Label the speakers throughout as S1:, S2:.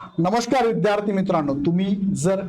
S1: नमस्कार विद्यार्थी मित्रांनो तुम्ही जर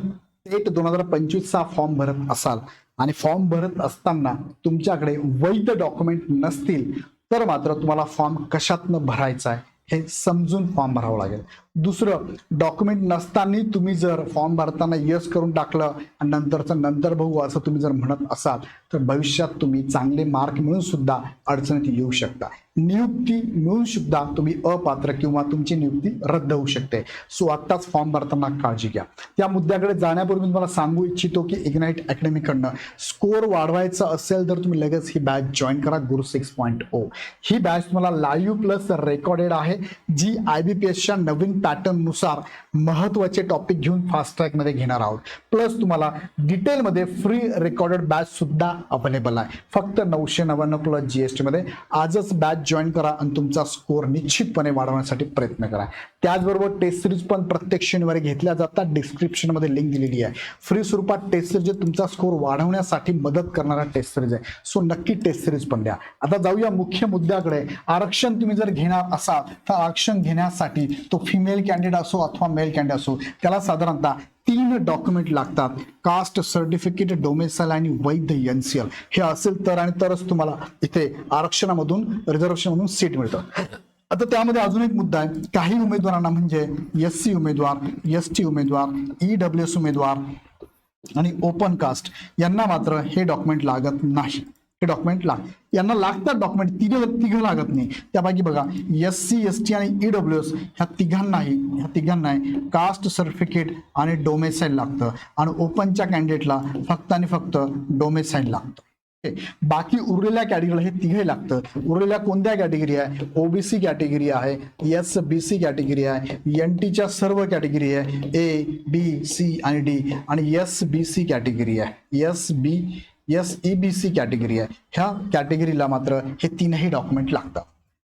S1: टेट दोन हजार पंचवीसचा फॉर्म भरत असाल आणि फॉर्म भरत असताना तुमच्याकडे वैध डॉक्युमेंट नसतील तर मात्र तुम्हाला फॉर्म कशातनं भरायचा आहे हे समजून फॉर्म भरावं लागेल. दुसरं डॉक्युमेंट नसताना तुम्ही जर फॉर्म भरताना यस करून टाकलं आणि नंतरचं नंतर बघू असं तुम्ही जर म्हणत असाल तर भविष्यात तुम्ही चांगले मार्क मिळून सुद्धा अडचणीत येऊ शकता. नियुक्ती मिळून सुद्धा तुम्ही अपात्र किंवा तुमची नियुक्ती रद्द होऊ शकते. सो आत्ताच फॉर्म भरताना काळजी घ्या. त्या मुद्द्याकडे जाण्यापूर्वी मी तुम्हाला सांगू इच्छितो की इग्नाईट अकॅडमीकडनं स्कोर वाढवायचा असेल तर तुम्ही लगेच ही बॅच जॉईन करा गुरु सिक्स पॉईंट ओ ही बॅच तुम्हाला लाईव्ह प्लस रेकॉर्डेड आहे. जी आय बी पी एसच्या नवीन पॅटर्ननुसार महत्त्वाचे टॉपिक घेऊन फास्ट ट्रॅकमध्ये घेणार आहोत. प्लस तुम्हाला डिटेलमध्ये फ्री रेकॉर्डेड बॅच सुद्धा अवेलेबल आहे. फक्त नऊशे नव्याण्णव प्लस जी एस टीमध्ये आजच बॅच जॉईन करा आणि तुमचा स्कोअर निश्चितपणे वाढवण्यासाठी प्रयत्न करा. त्याचबरोबर टेस्ट सिरीज पण प्रत्येक शनिवारी घेतल्या जातात. डिस्क्रिप्शनमध्ये लिंक दिलेली आहे. फ्री स्वरूपात टेस्ट सिरीज तुमचा स्कोअर वाढवण्यासाठी मदत करणारा टेस्ट सिरीज आहे. सो नक्की टेस्ट सिरीज पण द्या. आता जाऊया मुख्य मुद्द्याकडे. आरक्षण तुम्ही जर घेणार असाल तर आरक्षण घेण्यासाठी तो फिमेल कॅन्डिडेट असो अथवा मेल कॅन्डिडेट असो त्याला साधारणतः तीन डॉक्युमेंट लागतात. कास्ट सर्टिफिकेट डोमेसाईल आणि वैध एनसीएल हे असेल तर आणि तरच तुम्हाला इथे आरक्षणामधून रिझर्वेशनमधून सीट मिळतं. आता त्यामध्ये अजून एक मुद्दा आहे. काही उमेदवारांना म्हणजे एस सी उमेदवार एस टी उमेदवार ई डब्ल्यू एस उमेदवार आणि ओपन कास्ट यांना मात्र हे डॉक्युमेंट लागत नाही. हे डॉक्युमेंट लाग यांना लागतात डॉक्युमेंट तिघ तिघं लागत नाही. त्यापैकी बघा एस सी एस टी आणि ई डब्ल्यू एस ह्या तिघांनाही ह्या तिघांनाही कास्ट सर्टिफिकेट आणि डोमेसाईल लागतं. आणि ओपनच्या कॅन्डिडेटला फक्त आणि फक्त डोमेसाईल लागतं. बाकी उरलेल्या कॅटेगरीला हे तिघे लागतं. उरलेल्या कोणत्या कॅटेगरी आहे? ओबीसी कॅटेगरी आहे एस बी सी कॅटेगरी आहे एन टीच्या सर्व कॅटेगरी आहे ए बी सी आणि डी आणि एस बी सी कॅटेगरी आहे. S B S E B C category आहे. ह्या कॅटेगरीला मात्र हे तीनही डॉक्युमेंट लागतात.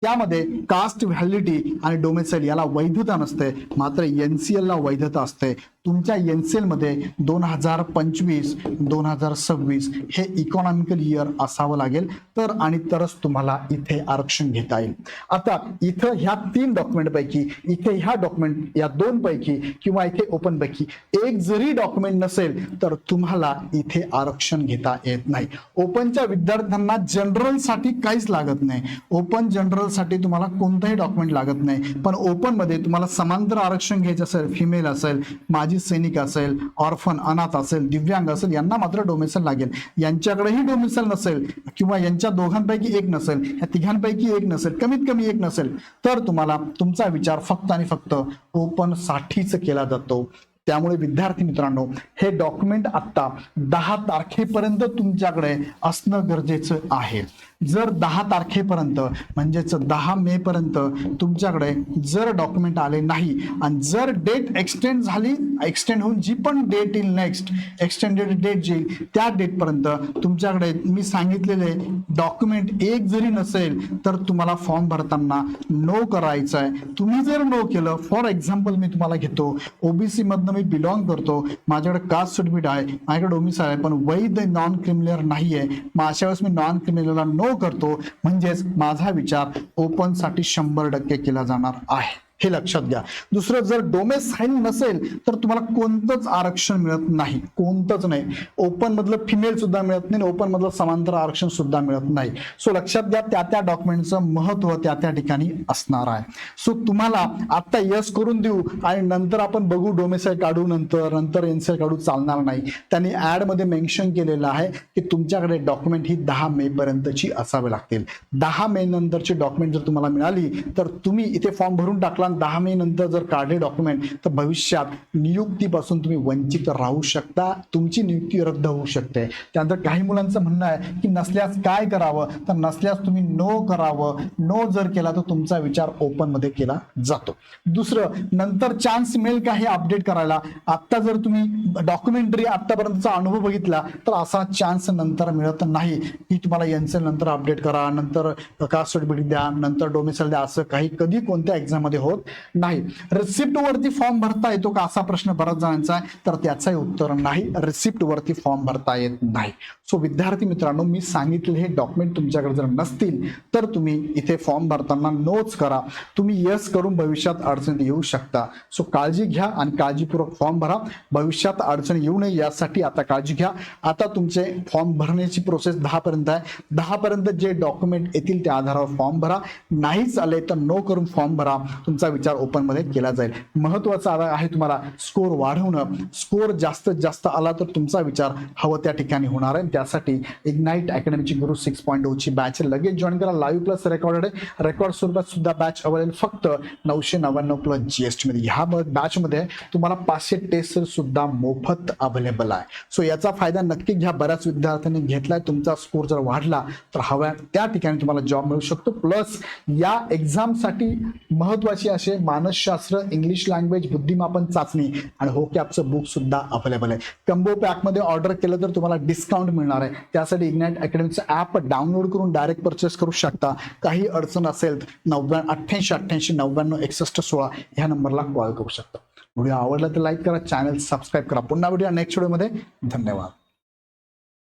S1: त्यामध्ये कास्ट व्हॅलिडिटी आणि डोमेसाईल याला वैधता नसते. मात्र एन सी एलला वैधता असते. तुमच्या एन सी एलमध्ये दोन हजार पंचवीस दोन हजार सव्वीस हे इकॉनॉमिकल इयर असावं लागेल. तर आणि तरच तुम्हाला इथे आरक्षण घेता येईल. आता इथं ह्या तीन डॉक्युमेंटपैकी इथे ह्या डॉक्युमेंट या दोन पैकी किंवा इथे ओपन पैकी एक जरी डॉक्युमेंट नसेल तर तुम्हाला इथे आरक्षण घेता येत नाही. ओपनच्या विद्यार्थ्यांना जनरलसाठी काहीच लागत नाही. ओपन जनरल जनरलसाठी तुम्हाला कोणताही डॉक्युमेंट लागत नाही. पण ओपनमध्ये तुम्हाला समांतर आरक्षण घ्यायचं असेल फिमेल असेल माजी सैनिक असेल ऑर्फन अनाथ असेल दिव्यांग असेल यांना मात्र डोमिसल लागेल. यांच्याकडेही डोमिसल नसेल किंवा यांच्या दोघांपैकी एक नसेल या तिघांपैकी एक नसेल कमीत कमी एक नसेल तर तुम्हाला तुमचा विचार फक्त आणि फक्त ओपन साठीच केला जातो. त्यामुळे विद्यार्थी मित्रांनो हे डॉक्युमेंट आत्ता दहा तारखेपर्यंत तुमच्याकडे असणं गरजेचं आहे. जर दहा तारखेपर्यंत म्हणजेच दहा मे पर्यंत तुमच्याकडे जर डॉक्युमेंट आले नाही आणि जर डेट एक्सटेंड झाली एक्सटेंड होऊन जी पण डेट येईल नेक्स्ट एक्सटेंडेड डेट जी येईल त्या डेटपर्यंत तुमच्याकडे मी सांगितलेले डॉक्युमेंट एक जरी नसेल तर तुम्हाला फॉर्म भरताना नो करायचं आहे तुम्ही जर नो केलं फॉर एक्झाम्पल मी तुम्हाला घेतो ओबीसी मधनं मी बिलॉंग करतो माझ्याकडे कास्ट सर्टिफिकेट आहे माझ्याकडे ओबीसी आहे पण वैध नॉन क्रिमिनल नाही आहे मग अशा वेळेस मी नॉन क्रिमिनलला नो करतो म्हणजेच माझा विचार ओपनसाठी शंभर टक्के केला जाणार आहे. हे लक्षात घ्या. दुसरं जर डोमेसाईल नसेल तर तुम्हाला कोणतंच आरक्षण मिळत नाही. कोणतंच नाही. ओपन मधलं फिमेल सुद्धा मिळत नाही ओपन मधलं समांतर आरक्षण सुद्धा मिळत नाही. सो लक्षात घ्या त्या त्या डॉक्युमेंटचं महत्त्व त्या त्या ठिकाणी असणार आहे. सो तुम्हाला आता यस करून देऊ आणि नंतर आपण बघू डोमेसाईल काढू नंतर नंतर एनसेल काढू चालणार नाही. त्यांनी ऍडमध्ये मेन्शन केलेलं आहे की तुमच्याकडे डॉक्युमेंट ही दहा मे पर्यंतची असावे लागतील. दहा मे नंतरची डॉक्युमेंट जर तुम्हाला मिळाली तर तुम्ही इथे फॉर्म भरून टाकला आणि दहा मे नंतर जर काढले डॉक्युमेंट तर भविष्यात नियुक्तीपासून तुम्ही वंचित राहू शकता. तुमची नियुक्ती रद्द होऊ शकते. त्यानंतर काही मुलांचं म्हणणं आहे की नसल्यास काय करावं? तर नसल्यास तुम्ही नो करावं. नो जर केला तर तुमचा विचार ओपनमध्ये केला जातो. दुसरं नंतर चान्स मिळेल का हे अपडेट करायला? आत्ता जर तुम्ही डॉक्युमेंटरी आत्तापर्यंतचा अनुभव बघितला तर असा चान्स नंतर मिळत नाही. की तुम्हाला यांचं नंतर अपडेट करा. नंतर कास्ट सर्टिफिकेट द्या. नंतर डोमिसाईल द्या. असं काही कधी कोणत्या एक्झाममध्ये होत नाही. रिसिप्ट वरती फॉर्म भरता येतो का असा प्रश्न बऱ्याच जणांचा आहे. तर त्याचंही उत्तर नाही. रिसिप्ट वरती फॉर्म भरता येत नाही. सो विद्यार्थी मित्रांनो मी सांगितले हे डॉक्युमेंट तुमच्याकडे जर नसतील तर तुम्ही इथे फॉर्म भरताना नोच करा. तुम्ही यस करून भविष्यात अडचणीत येऊ शकता. सो काळजी घ्या आणि काळजीपूर्वक फॉर्म भरा. भविष्यात अडचण येऊ नये यासाठी आता काळजी घ्या. आता तुमचे फॉर्म भरण्याची प्रोसेस दहा पर्यंत आहे. दहा पर्यंत जे डॉक्युमेंट येतील त्या आधारावर फॉर्म भरा. नाहीच आले तर नो करून फॉर्म भरा. तुमचा विचार ओपनमध्ये केला जाईल. महत्वाचं आहे तुम्हाला स्कोर वाढवणं. स्कोर जास्तीत जास्त आला तर तुमचा विचार हवं त्या ठिकाणी होणार आहे. त्यासाठी इग्नाईट अकॅडमीची गुरु सिक्स पॉईंट oh ची बॅच लगेच जॉईन करा. लाईव्ह प्लस रेकॉर्डेड आहे. रेकॉर्ड स्वरूपात सुद्धा बॅच अवेलेबल फक्त नऊशे नव्याण्णव प्लस जीएसटी मध्ये. ह्या बॅचमध्ये तुम्हाला पाचशे टेस्ट सुद्धा मोफत अवेलेबल आहे. सो याचा फायदा नक्की घ्या. बऱ्याच विद्यार्थ्यांनी घेतलाय. तुमचा स्कोर जर वाढला तर हव्या त्या ठिकाणी तुम्हाला जॉब मिळू शकतो. प्लस या एक्झामसाठी महत्वाची असे मानसशास्त्र इंग्लिश लँग्वेज बुद्धिमापन चाचणी आणि हो कॅपचं बुक सुद्धा अवेलेबल आहे. कंबो पॅकमध्ये ऑर्डर केलं तर तुम्हाला डिस्काउंट मिळणार आहे. त्यासाठी इग्नाइट अकॅडमीचं ॲप डाउनलोड करून डायरेक्ट परचेस करू शकता. काही अडचण असेल तर अठ्ठ्याऐंशी अठ्ठ्याऐंशी नव्याण्णव एकसष्ट सोळा ह्या नंबरला कॉल करू शकता. व्हिडिओ आवडला तर लाईक करा चॅनल सबस्क्राईब करा. पुन्हा व्हिडिओ नेक्स्ट व्हिडिओमध्ये धन्यवाद.